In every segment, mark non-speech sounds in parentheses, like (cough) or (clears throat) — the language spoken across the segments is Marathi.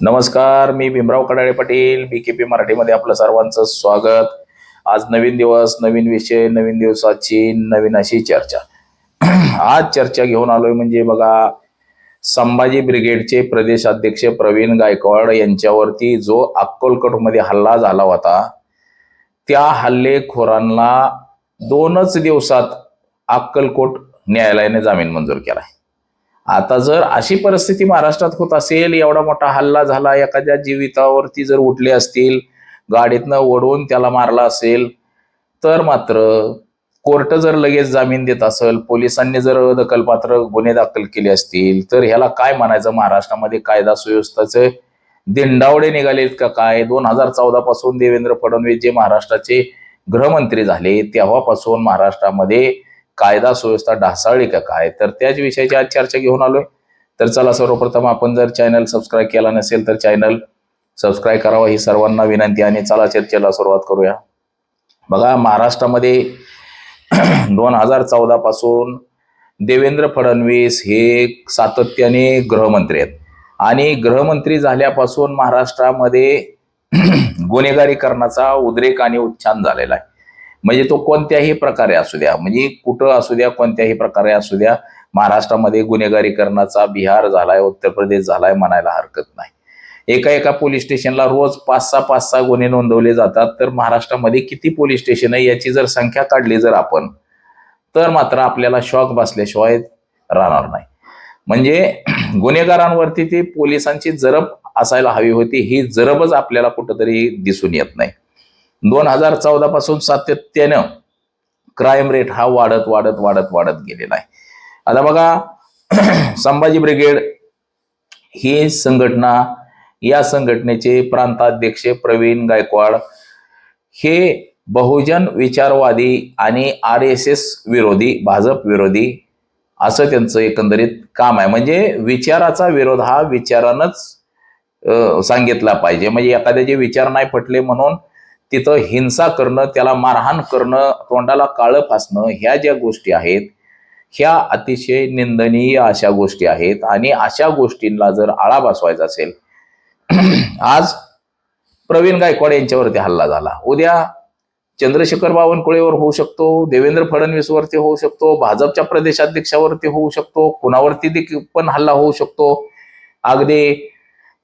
नमस्कार मी Bhimrao Kadale Patil B K P मराठीमध्ये आपलं सर्वांचं स्वागत. आज नवीन दिवस नवीन विषय नवीन दिवसाची नवीन अशी चर्चा. (clears throat) आज चर्चा घेऊन आलोय म्हणजे बघा संभाजी ब्रिगेडचे प्रदेशाध्यक्ष प्रवीण गायकवाड यांच्यावरती जो अक्कलकोटमध्ये हल्ला झाला होता त्या हल्लेखोरांना दोनच दिवसात अक्कलकोट न्यायालयाने जामीन मंजूर केला आहे आता जर अशी परिस्थिती महाराष्ट्रात होत असेल एवढा मोठा हल्ला झाला एखाद्या जीवितावरती जर उठले असतील गाडीतनं ओढवून त्याला मारला असेल तर मात्र कोर्ट जर लगेच जामीन देत असेल पोलिसांनी जर दखलपात्र गुन्हे दाखल केले असतील तर ह्याला काय म्हणायचं? महाराष्ट्रामध्ये कायदा सुव्यवस्थाचे दिंडावडे निघालेत का काय? दोन हजार चौदा पासून देवेंद्र फडणवीस जे महाराष्ट्राचे गृहमंत्री झाले तेव्हापासून महाराष्ट्रामध्ये कायदा सुव्यवस्था ढासाळली का काय? तर त्याच विषयाची आज चर्चा घेऊन आलोय. तर चला सर्वप्रथम आपण जर चॅनल सबस्क्राईब केला नसेल तर चॅनल सबस्क्राईब करावा ही सर्वांना विनंती आणि चला चर्चेला सुरुवात करूया. बघा महाराष्ट्रामध्ये (clears throat) दोन हजार चौदा पासून देवेंद्र फडणवीस हे सातत्याने गृहमंत्री आहेत. आणि गृहमंत्री झाल्यापासून महाराष्ट्रामध्ये (clears throat) गुन्हेगारीकरणाचा उद्रेक आणि उच्छान झालेला आहे. म्हणजे तो कोणत्याही प्रकारे असू द्या. म्हणजे कुठं असू द्या कोणत्याही प्रकारे असू द्या महाराष्ट्रामध्ये गुन्हेगारीकरणाचा बिहार झालाय उत्तर प्रदेश झालाय म्हणायला हरकत नाही. एका एका पोलीस स्टेशनला रोज पाच सहा पाच सहा गुन्हे नोंदवले जातात तर महाराष्ट्रामध्ये किती पोलीस स्टेशन आहे याची जर संख्या काढली जर आपण तर मात्र आपल्याला शॉक बसल्याशिवाय राहणार नाही. म्हणजे (clears throat) गुन्हेगारांवरती ती पोलिसांची जरब असायला हवी होती ही जरबच आपल्याला कुठंतरी दिसून येत नाही. दोन हजार चौदा पासून सातत्यानं क्राईम रेट हा वाढत वाढत वाढत वाढत गेलेला आहे. आता बघा (clears throat) संभाजी ब्रिगेड ही संघटना या संघटनेचे प्रांताध्यक्ष प्रवीण गायकवाड हे बहुजन विचारवादी आणि आर एस एस विरोधी भाजप विरोधी असं त्यांचं एकंदरीत काम आहे. म्हणजे विचाराचा विरोध हा विचारानंच अं, सांगितला पाहिजे. म्हणजे एखाद्याचे विचार नाही पटले म्हणून तिथं हिंसा करणं त्याला मारहाण करणं तोंडाला काळं फासणं ह्या ज्या गोष्टी आहेत ह्या अतिशय निंदनीय अशा गोष्टी आहेत. आणि अशा गोष्टींना जर आळा बसवायचा असेल (clears throat) आज प्रवीण गायकवाड यांच्यावरती हल्ला झाला. उद्या चंद्रशेखर बावनकुळेवर होऊ शकतो देवेंद्र फडणवीसवरती होऊ शकतो भाजपच्या प्रदेशाध्यक्षावरती होऊ शकतो कुणावरती देखील पण हल्ला होऊ शकतो. अगदी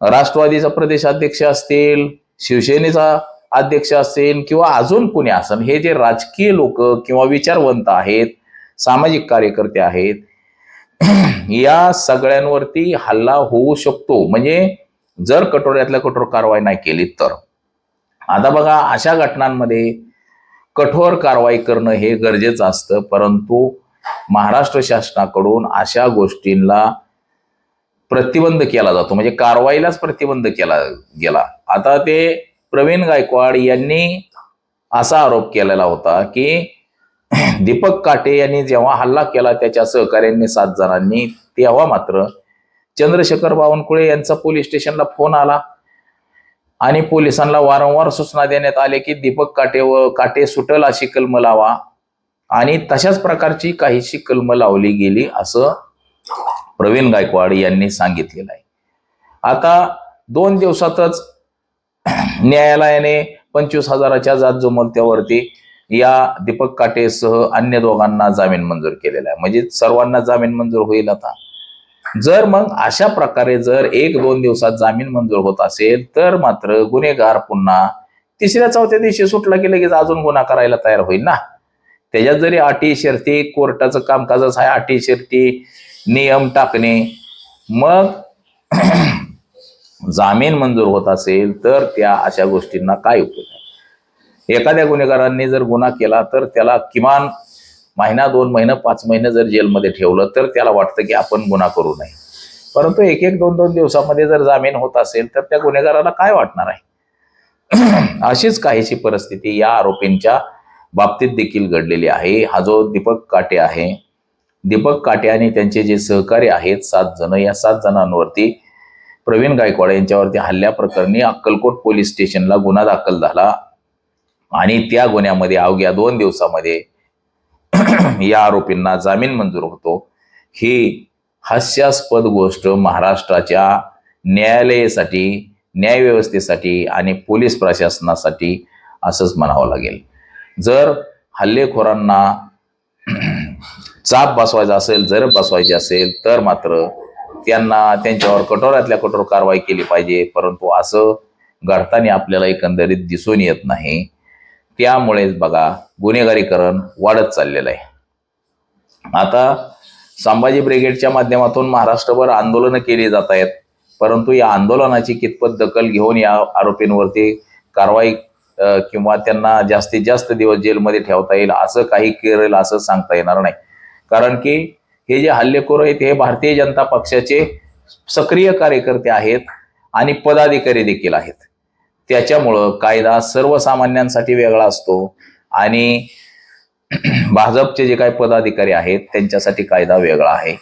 राष्ट्रवादीचा प्रदेशाध्यक्ष असतील शिवसेनेचा अध्यक्ष असेल किंवा अजून कुणी असेल हे जे राजकीय लोक किंवा विचारवंत आहेत सामाजिक कार्यकर्ते आहेत (clears throat) या सगळ्यांवरती हल्ला होऊ शकतो. म्हणजे जर कठोऱ्यातल्या कठोर कारवाई नाही केली तर. आता बघा अशा घटनांमध्ये कठोर कारवाई करणं हे गरजेचं असतं परंतु महाराष्ट्र शासनाकडून अशा गोष्टींना प्रतिबंध केला जातो. म्हणजे कारवाईलाच प्रतिबंध केला गेला. आता ते प्रवीण गायकवाड यांनी असा आरोप केलेला होता की दीपक काटे यांनी जेव्हा हल्ला केला त्याच्या सहकार्यांनी सात जणांनी तेव्हा मात्र चंद्रशेखर बावनकुळे यांचा पोलीस स्टेशनला फोन आला. आणि पोलिसांना वारंवार सूचना देण्यात आले की दीपक काटे व काटे सुटल अशी कलम लावा. आणि तशाच प्रकारची काहीशी कलम लावली गेली असं प्रवीण गायकवाड यांनी सांगितलेलं आहे. आता दोन दिवसातच न्यायालयाने पंचवीस हजाराच्या जात जुमलत्यावरती या दीपक काटेसह अन्य दोघांना जामीन मंजूर केलेला आहे. म्हणजे सर्वांना जामीन मंजूर होईल आता. जर मग अशा प्रकारे जर एक दोन दिवसात जामीन मंजूर होत असेल तर मात्र गुन्हेगार पुन्हा तिसऱ्या चौथ्या दिवशी सुटला की लगेच अजून गुन्हा करायला तयार होईल ना? त्याच्यात जरी अटी शर्ती कोर्टाचं कामकाजच आहे अटी शर्ती नियम टाकणे मग जामीन मंजूर होत असेल तर त्या अशा गोष्टींना काय उपयोग आहे? एखाद्या गुन्हेगारांनी जर गुन्हा केला तर त्याला किमान महिना दोन महिना पाच महिने जर जेलमध्ये ठेवलं तर त्याला वाटतं की आपण गुन्हा करू नये. परंतु एक एक दोन दोन दिवसामध्ये जर जामीन होत असेल तर त्या गुन्हेगाराला काय वाटणार आहे? (clears throat) अशीच काहीशी परिस्थिती या आरोपींच्या बाबतीत देखील घडलेली आहे. हा जो दीपक काटे आहे दीपक काटे आणि त्यांचे जे सहकारी आहेत सात जण या सात जणांवरती प्रवीण गायकवाड यांच्यावरती हल्ल्या प्रकरणी अक्कलकोट पोलीस स्टेशनला गुन्हा दाखल झाला. आणि त्या गुन्ह्यामध्ये अवघ्या दोन दिवसामध्ये (clears throat) या आरोपींना जामीन मंजूर होतो. ही हास्यास्पद गोष्ट महाराष्ट्राच्या न्यायालयासाठी न्यायव्यवस्थेसाठी आणि पोलीस प्रशासनासाठी असंच म्हणावं लागेल. जर हल्लेखोरांना (clears throat) चाप बसवायचा असेल जर बसवायची असेल तर मात्र त्यांना त्यांच्यावर कठोरातल्या कठोर कारवाई केली पाहिजे परंतु असं घडताना आपल्याला एकंदरीत दिसून येत नाही. त्यामुळेच बघा गुन्हेगारीकरण वाढत चाललेलं आहे. आता संभाजी ब्रिगेडच्या माध्यमातून महाराष्ट्रभर आंदोलनं केली जात आहेत परंतु या आंदोलनाची कितपत दखल घेऊन या आरोपींवरती कारवाई किंवा त्यांना जास्तीत जास्त दिवस जेलमध्ये ठेवता येईल असं काही करेल असं सांगता येणार नाही. कारण की हे जे हल्लेखोर आहेत हे भारतीय जनता पक्षाचे सक्रिय कार्यकर्ते आहेत आणि पदाधिकारी देखील आहेत. त्याच्यामुळं कायदा सर्वसामान्यांसाठी वेगळा असतो आणि (clears throat) भाजपचे जे काही पदाधिकारी आहेत त्यांच्यासाठी कायदा वेगळा आहे.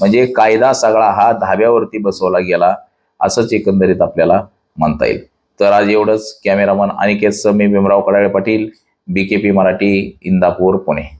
म्हणजे कायदा सगळा हा धाब्यावरती बसवला गेला असंच एकंदरीत आपल्याला म्हणता येईल. तर आज एवढंच. कॅमेरामन अनिकेत मी Bhimrao Kadale Patil B K P Marathi Indapur Pune.